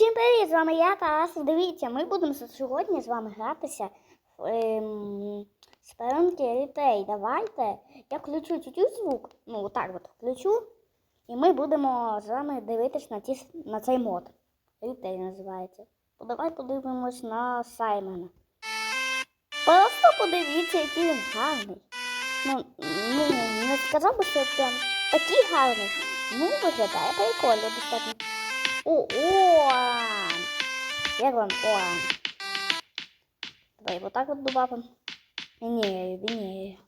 Всім привіт! З вами я Тарас. Дивіться, ми будемо сьогодні з вами гратися в ем, сперенки літей. Давайте я включу чуть-чуть звук, ну отак от включу, і ми будемо з вами дивитись на, ті, на цей мод. Літей називається. Давай подивимось на Саймона. Просто подивіться, який він гарний. Ну, ну не сказав би, що прям такий гарний. Ну, виглядає прикольно достатньо. О, Оан! Як вам Оан? Давай вот так вот добавим. Венею, венею.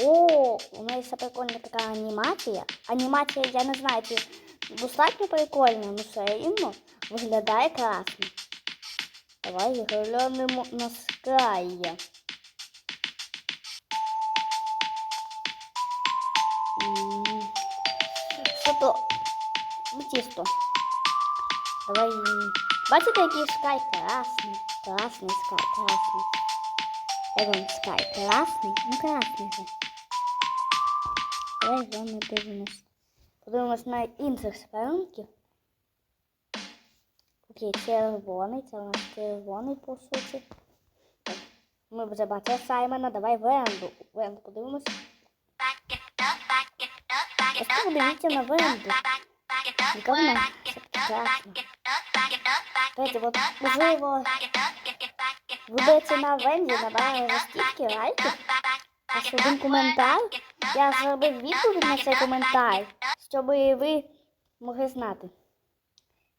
О, у неї ще прикольна така анімація. Анімація, я не знаю, чи достатньо прикольна, але все рівно виглядає красно. Давай глянемо на скраї. М, Що то Ну, тісто. Давай. Бачите, який скай красний. Красний скай, красний. Як скай? Красний? Ну красний же. Давай з вами дивимось. Подивимось на інших спарунків. Окей, червоний, це у нас червоний по суті. Так. Ми вже бачили Саймона, давай Венду. Венду подивимось. Ось подивіться на Венду. Яка вона прекрасна. От можливо, виберете на Венді, набрали стільки лайків, аж один коментар. Я зробив відповідь на цей коментар, щоб ви могли знати.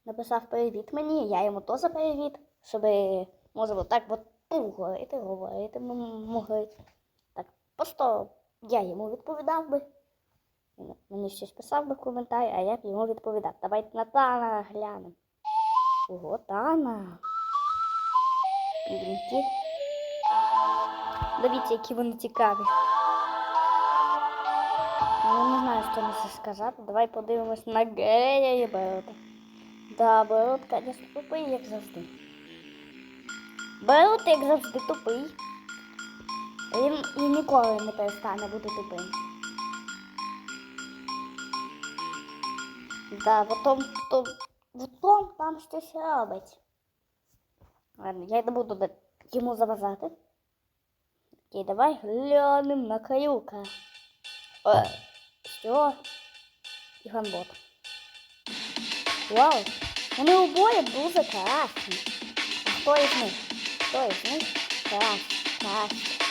Написав привіт мені, я йому теж привіт, щоб, може, отак от поговорити, говорити ми могли. Так, просто я йому відповідав би. Мені щось писав би в коментарі, а я б йому відповідав. Давайте на Тана глянемо. Ого, Тана. Підрінки. Дивіться, які вони цікаві. Ну, не знаю, що на це сказати. Давай подивимось на Гея і Берота. Да, Берот, звісно, тупий, як завжди. Берот, як завжди, тупий. Він і ніколи не перестане бути тупим. Да, потом, то, потом там щось робить. Ладно, я не буду да- йому заважати. Окей, давай глянемо на каюка. О, що? І ганбот. Вау! Вони обоє дуже красні. А хто із них? Хто із них краще? Краще.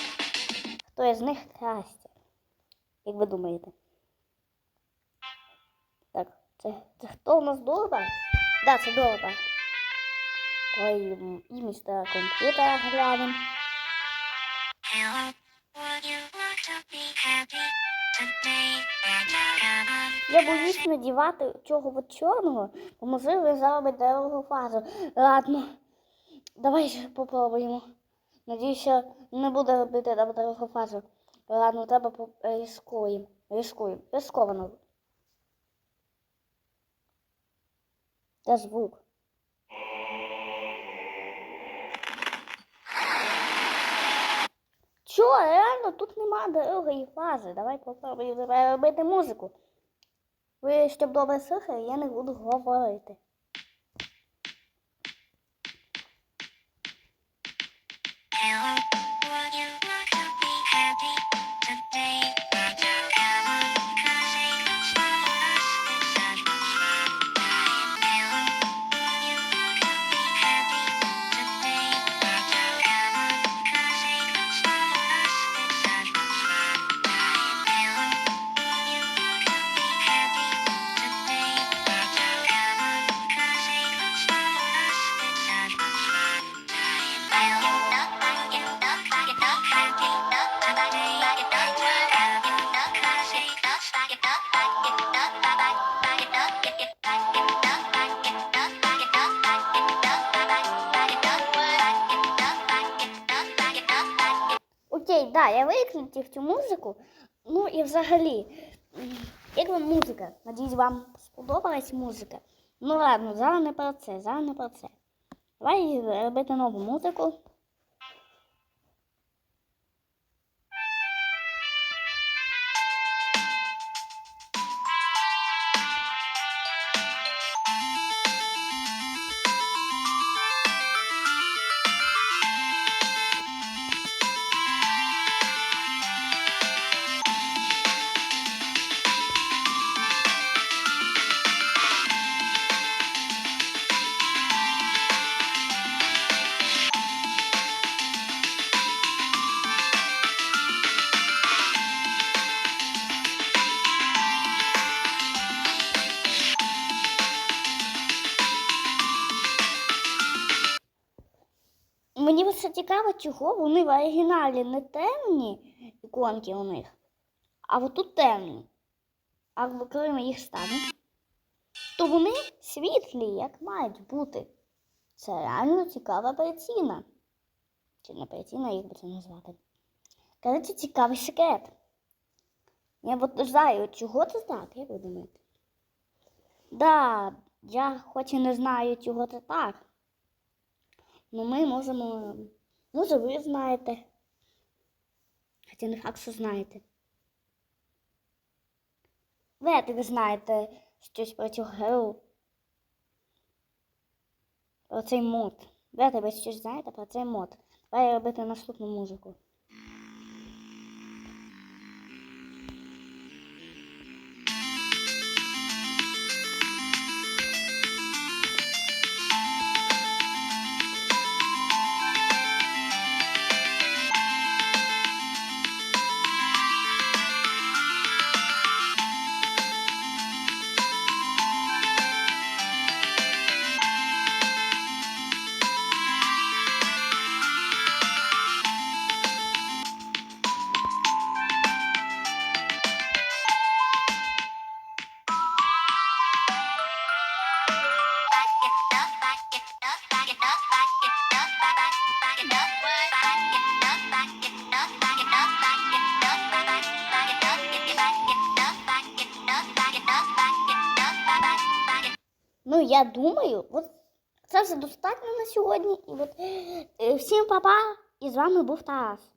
Хто із них краще? Як ви думаєте? Це, це хто у нас Дорба? Да, це Дорба. Ой, і містера комп'ютера глянемо. Я боюсь надівати чого от чорного, бо можливо заробить дорогу фазу. Ладно, давай попробуємо. Надіюся, не буде робити дорогу фазу. Ладно, треба рискуємо. Рискуємо. Рисковано. Це звук. Чо, реально, тут нема дорогої фази. Давай попробуємо робити музику. Ви щоб добре слухали, я не буду говорити. Окей, да, я виключив цю музику. Ну і взагалі, як вам музика? Надіюсь, вам сподобалась музика. Ну ладно, зараз не про це, зараз не про це. Давай робити нову музику. Мені ось цікаво, чого вони в оригіналі не темні іконки у них, а от тут темні. А коли ми їх ставимо, то вони світлі, як мають бути. Це реально цікава причина. Чи не причина, як би це назвати. Коротше, цікавий секрет. Я от знаю, чого це так, як ви думаєте? Да, я хоч і не знаю, чого це так. Ну ми можемо. Може, ви знаєте. Хоча не факт, що знаєте. Ви так знаєте щось про цю гру. Про цей мод. Ви тебе щось знаєте про цей мод. Давай робити наступну музику. Я думаю, от це все достатньо на сьогодні. І от е, всім па-па, і з вами був Тарас.